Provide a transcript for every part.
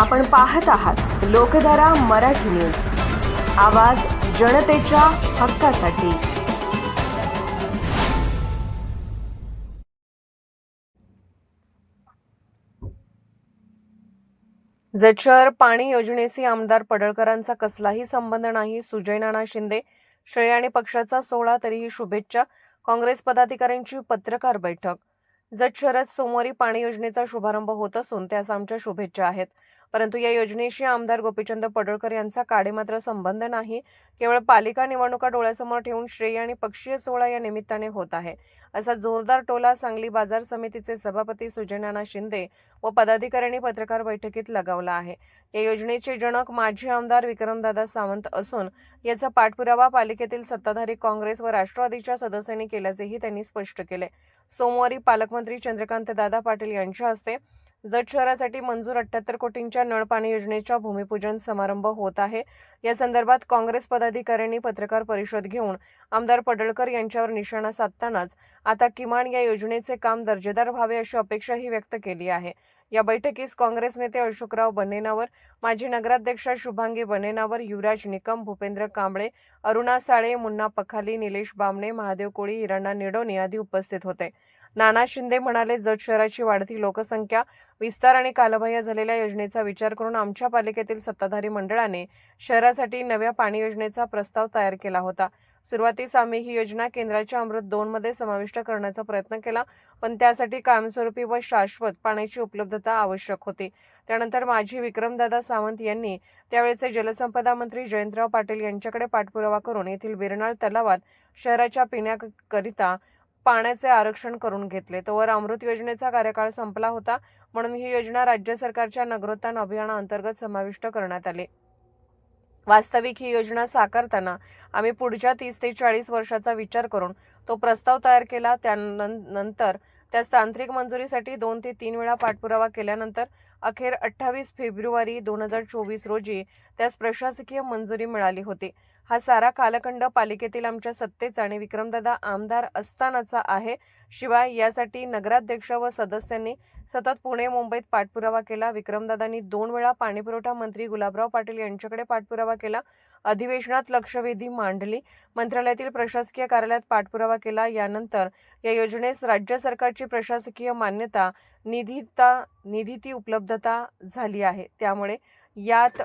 आपण पाहत आहात लोकधारा मराठी न्यूज. आवाज जनतेच्या हक्कासाठी. जचर पाणी योजनेशी आमदार पडळकरांचा कसलाही संबंध नाही. सुजय नाना शिंदे श्रेय आणि पक्षाचा सोहळा तरीही शुभेच्छा. काँग्रेस पदाधिकाऱ्यांची पत्रकार बैठक. जत शहरात सोमवारी पाणी योजनेचा शुभारंभ होत असून त्यास आमच्या शुभेच्छा आहेत. परंतु या योजनेशी आमदार गोपीचंद पडळकर यांचा काडे मात्र संबंध नाही. केवळ पालिका निवडणुका डोळ्यासमोर ठेवून श्रेय आणि पक्षीय सोहळा या निमित्ताने होत आहे. असा जोरदार टोला सांगली बाजार समितीचे सभापती सुजनाना शिंदे व पदाधिकाऱ्यांनी पत्रकार बैठकीत लगावला आहे. या योजनेचे जनक माजी आमदार विक्रमदादा सावंत असून याचा पाठपुरावा पालिकेतील सत्ताधारी काँग्रेस व राष्ट्रवादीच्या सदस्यांनी केल्याचेही त्यांनी स्पष्ट केले. सोमवारी पालकमंत्री चंद्रकांत दादा पाटील यांच्या हस्ते जत शहरासाठी मंजूर अठ्ठ्याहत्तर कोटींच्या नळपाणी योजनेच्या भूमिपूजन समारंभ होत आहे. या संदर्भात काँग्रेस पदाधिकाऱ्यांनी पत्रकार परिषद घेऊन आमदार पडळकर यांच्यावर निशाणा साधतानाच आता किमान या योजनेचे काम दर्जेदार व्हावे अशी अपेक्षाही व्यक्त केली आहे. या बैठकीस काँग्रेस नेते अशोकराव बनेनावर माजी नगराध्यक्षा शुभांगी बनेनावर युवराज निकम भूपेंद्र कांबळे अरुणा साळे मुन्ना पखाली निलेश बामणे महादेव कोळी हिराणा निडोनी आदी उपस्थित होते. नाना शिंदे म्हणाले जत शहराची वाढती लोकसंख्या विस्तार आणि कालबाह्य झालेल्या योजनेचा विचार करून आमच्या पालिकेतील सत्ताधारी मंडळाने शहरासाठी नव्या पाणी योजनेचा प्रस्ताव तयार केला होता. सुरुवातीस आम्ही ही योजना केंद्राच्या अमृत दोन मध्ये समाविष्ट करण्याचा प्रयत्न केला पण त्यासाठी कायमस्वरूपी व शाश्वत पाण्याची उपलब्धता आवश्यक होती. त्यानंतर माजी विक्रमदादा सावंत यांनी त्यावेळेचे जलसंपदा मंत्री जयंतराव पाटील यांच्याकडे पाठपुरावा करून येथील बिरनाळ तलावात शहराच्या पिण्याकरिता पाण्याचे आरक्षण करून घेतले. तोवर अमृत योजनेचा कार्यकाळ संपला होता. म्हणून ही योजना राज्य सरकारच्या नगरोत्थान अभियानाअंतर्गत समाविष्ट करण्यात आली. वास्तविक ही योजना साकारताना आम्ही पुढच्या तीस ते चाळीस वर्षाचा विचार करून तो प्रस्ताव तयार केला. त्यानंतर त्यास तांत्रिक मंजुरीसाठी दोन ते तीन वेळा पाठपुरावा केल्यानंतर अखेर अठ्ठावीस फेब्रुवारी दोन हजार चोवीस रोजी त्यास प्रशासकीय मंजुरी मिळाली होती. हा सारा कालखंड पालिकेतील आमच्या सत्तेचा आणि विक्रमदादा आमदार असतानाचा आहे. शिवाय यासाठी नगराध्यक्ष व सदस्यांनी सतत पुणे मुंबईत पाठपुरावा केला. विक्रमदादांनी दोन वेळा पाणीपुरवठा मंत्री गुलाबराव पाटील यांच्याकडे पाठपुरावा केला. अधिवेशनात लक्षवेधी मांडली. मंत्रालयातील प्रशासकीय कार्यालयात पाठपुरावा केला. यानंतर या योजनेस राज्य सरकारची प्रशासकीय मान्यता निधीता निधीती उपलब्धता झाली आहे. त्यामुळे यात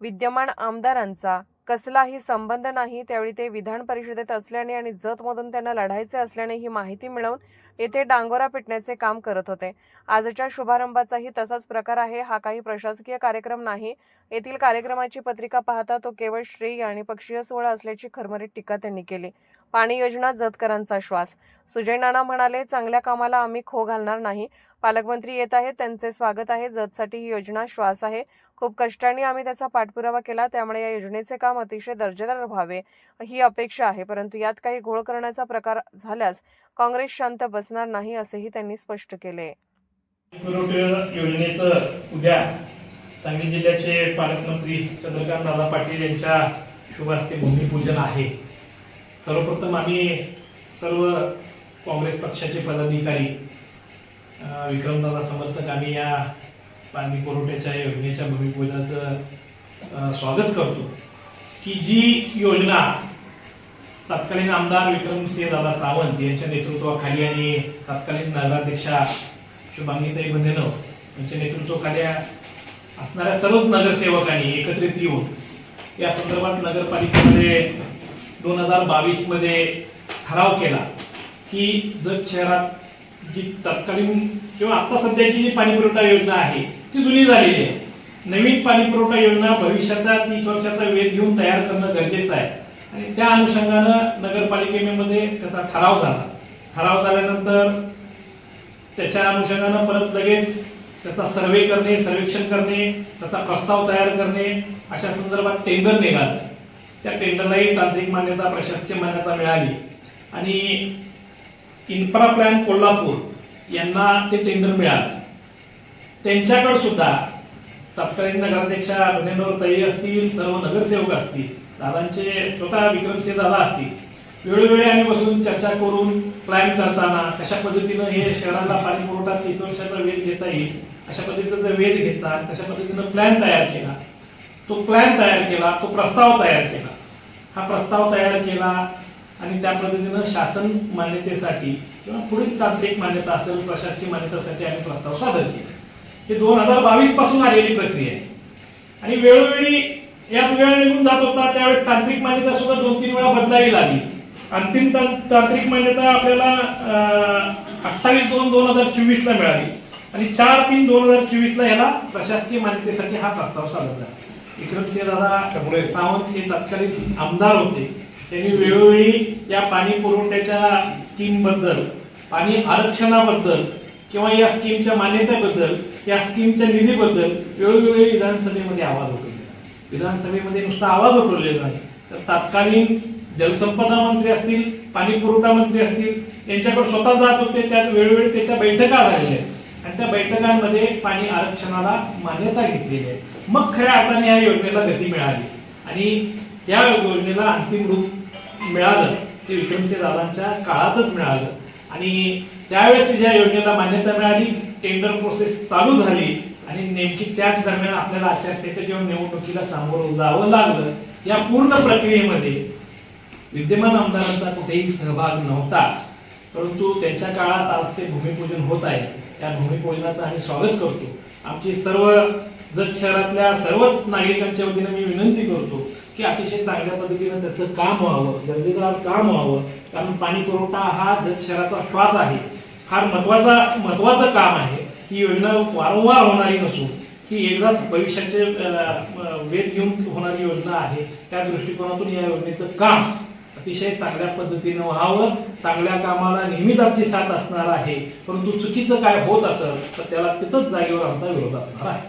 विद्यमान आमदारांचा कसलाही संबंध नाही त्यावेळी ते विधान परिषदेत असल्याने आणि जतमधून त्यांना लढायचे असल्याने ही माहिती मिळवून येथे डांगोरा पिटण्याचे काम करत होते. आजच्या शुभारंभाचाही तसाच प्रकार आहे. हा काही प्रशासकीय कार्यक्रम नाही. येथील कार्यक्रमाची पत्रिका पाहता तो केवळ श्रेय आणि पक्षीय सोहळा असल्याची खरमरीत टीका त्यांनी केली. पाणी योजना जतकरांचा श्वास. सुजय नाना म्हणाले चांगल्या कामाला आम्ही खो घालणार नाही. पालकमंत्री येत आहेत त्यांचे स्वागत आहे. जतसाठी ही योजना श्वास आहे. खूप कष्टाने आम्ही त्याचा पाठपुरावा केला. त्यामुळे या योजनेचे काम अतिशय दर्जेदार व्हावे ही अपेक्षा आहे. परंतु यात काही घोळ करण्याचा प्रकार झाल्यास काँग्रेस शांत बसणार नाही असेही त्यांनी स्पष्ट केले. योजनेचं उद्या सांगली जिल्ह्याचे पालकमंत्री चंद्रकांत दादा पाटील यांच्या शुभ हस्ते भूमिपूजन आहे. सर्वप्रथम आम्ही सर्व काँग्रेस पक्षाचे पदाधिकारी विक्रमदादा समर्थक आम्ही या पाणी पुरवठ्याच्या योजनेच्या भूमिपूजनाचं स्वागत करतो. की जी योजना तत्कालीन आमदार विक्रमसिंह दादा सावंत यांच्या नेतृत्वाखाली आणि तत्कालीन नगराध्यक्षा शुभांगीताई बंधेनो यांच्या नेतृत्वाखाली असणाऱ्या सर्वच नगरसेवकांनी एकत्रित येऊन या संदर्भात नगरपालिकेमध्ये दोन हजार बावीसमध्ये ठराव केला की जर शहरात जी तत्कालीन किंवा आता सध्याची जी पाणी पुरवठा योजना आहे ती जुनी झालेली आहे. नवीन पाणी पुरवठा योजना भविष्याचा तीस वर्षाचा वेळ घेऊन तयार करणं गरजेचं आहे. आणि त्या अनुषंगानं नगरपालिकेमध्ये त्याचा ठराव झाला. ठराव झाल्यानंतर त्याच्या अनुषंगानं परत लगेच त्याचा सर्वे करणे सर्वेक्षण करणे त्याचा प्रस्ताव तयार करणे अशा संदर्भात टेंडर निघालं. त्या टेंडरलाही तांत्रिक मान्यता प्रशासकीय मान्यता मिळाली. आणि इन्फ्रा प्लॅन कोल्हापूर यांना ते टेंडर मिळालं. त्यांच्याकडे सुद्धा तत्कालीन नगराध्यक्षा बनेनोर ताई असतील सर्व नगरसेवक असतील दादांचे स्वतः विक्रमसिंह दादा असतील वेळोवेळी आम्ही बसून चर्चा करून प्लॅन करताना कशा पद्धतीनं हे शहराला पाणी पुरवठा तीस वर्षाचा वेध घेता येईल अशा पद्धतीचा वेध घेतला तशा पद्धतीनं प्लॅन तयार केला तो प्लॅन तयार केला तो प्रस्ताव तयार केला. हा प्रस्ताव तयार केला आणि त्या पद्धतीनं शासन मान्यतेसाठी किंवा पुढील तांत्रिक मान्यता असेल प्रशासकीय मान्यतेसाठी आम्ही प्रस्ताव सादर केला. हे दोन हजार बावीसपासून आलेली प्रक्रिया आहे. आणि वेळोवेळी यात वेळ निघून जात होता त्यावेळेस तांत्रिक मान्यता सुद्धा दोन तीन वेळा बदलावी लागली. अंतिम तांत्रिक मान्यता आपल्याला अठ्ठावीस दोन दोन हजार चोवीस ला मिळाली. आणि चार तीन दोन हजार चोवीस ला याला प्रशासकीय मान्यतेसाठी हा प्रस्ताव सादर झाला. विक्रमसिंह दादा सावंत हे तत्कालीन आमदार होते. त्यांनी वेळोवेळी या पाणी पुरवठ्याच्या स्कीमबद्दल पाणी आरक्षणाबद्दल किंवा या स्कीमच्या मान्यतेबद्दल या स्कीमच्या निधीबद्दल वेळोवेळी विधानसभेमध्ये आवाज उठवले विधानसभेमध्ये नुसता आवाज उठवलेला नाही. तर तत्कालीन जलसंपदा मंत्री असतील पाणी पुरवठा मंत्री असतील यांच्याकडे स्वतः जात होते त्यात वेळोवेळी त्याच्या बैठका झालेल्या आहेत. आणि त्या बैठकांमध्ये पाणी आरक्षणाला मान्यता घेतलेली आहे. मग खऱ्या अर्थाने या योजनेला गती मिळाली. आणि त्या योजनेला अंतिम रूप मिळालं ते विक्रमसिंह दादांच्या काळातच मिळालं. आणि त्यावेळेस ज्या योजनेला मान्यता मिळाली टेंडर प्रोसेस चालू झाली आणि नेमकी त्याच दरम्यान आपल्याला आचारसंहिता किंवा निवडणुकीला सामोरं जावं लागलं. या पूर्ण प्रक्रियेमध्ये विद्यमान आमदारांचा कुठेही सहभाग नव्हता. परंतु त्यांच्या काळात आज ते भूमिपूजन होत आहे. त्या भूमिपूजनाचं आम्ही स्वागत करतो. आमची सर्व जत शहरातल्या सर्वच नागरिकांच्या वतीनं मी विनंती करतो की अतिशय चांगल्या पद्धतीनं त्याचं काम व्हावं दर्जेदार काम व्हावं. कारण पाणी पुरवठा हा जत शहराचा श्वास आहे. फार महत्त्वाचा महत्वाचं काम आहे. ही योजना वारंवार होणारी नसून ही एकदाच भविष्याचे वेध घेऊन होणारी योजना आहे. त्या दृष्टिकोनातून या योजनेचं काम अतिशय चांगल्या पद्धतीनं व्हावं. चांगल्या कामाला नेहमीच आमची साथ असणार आहे. परंतु चुकीचं काय होत असेल तर त्याला तिथंच जागेवर आमचा विरोध असणार आहे.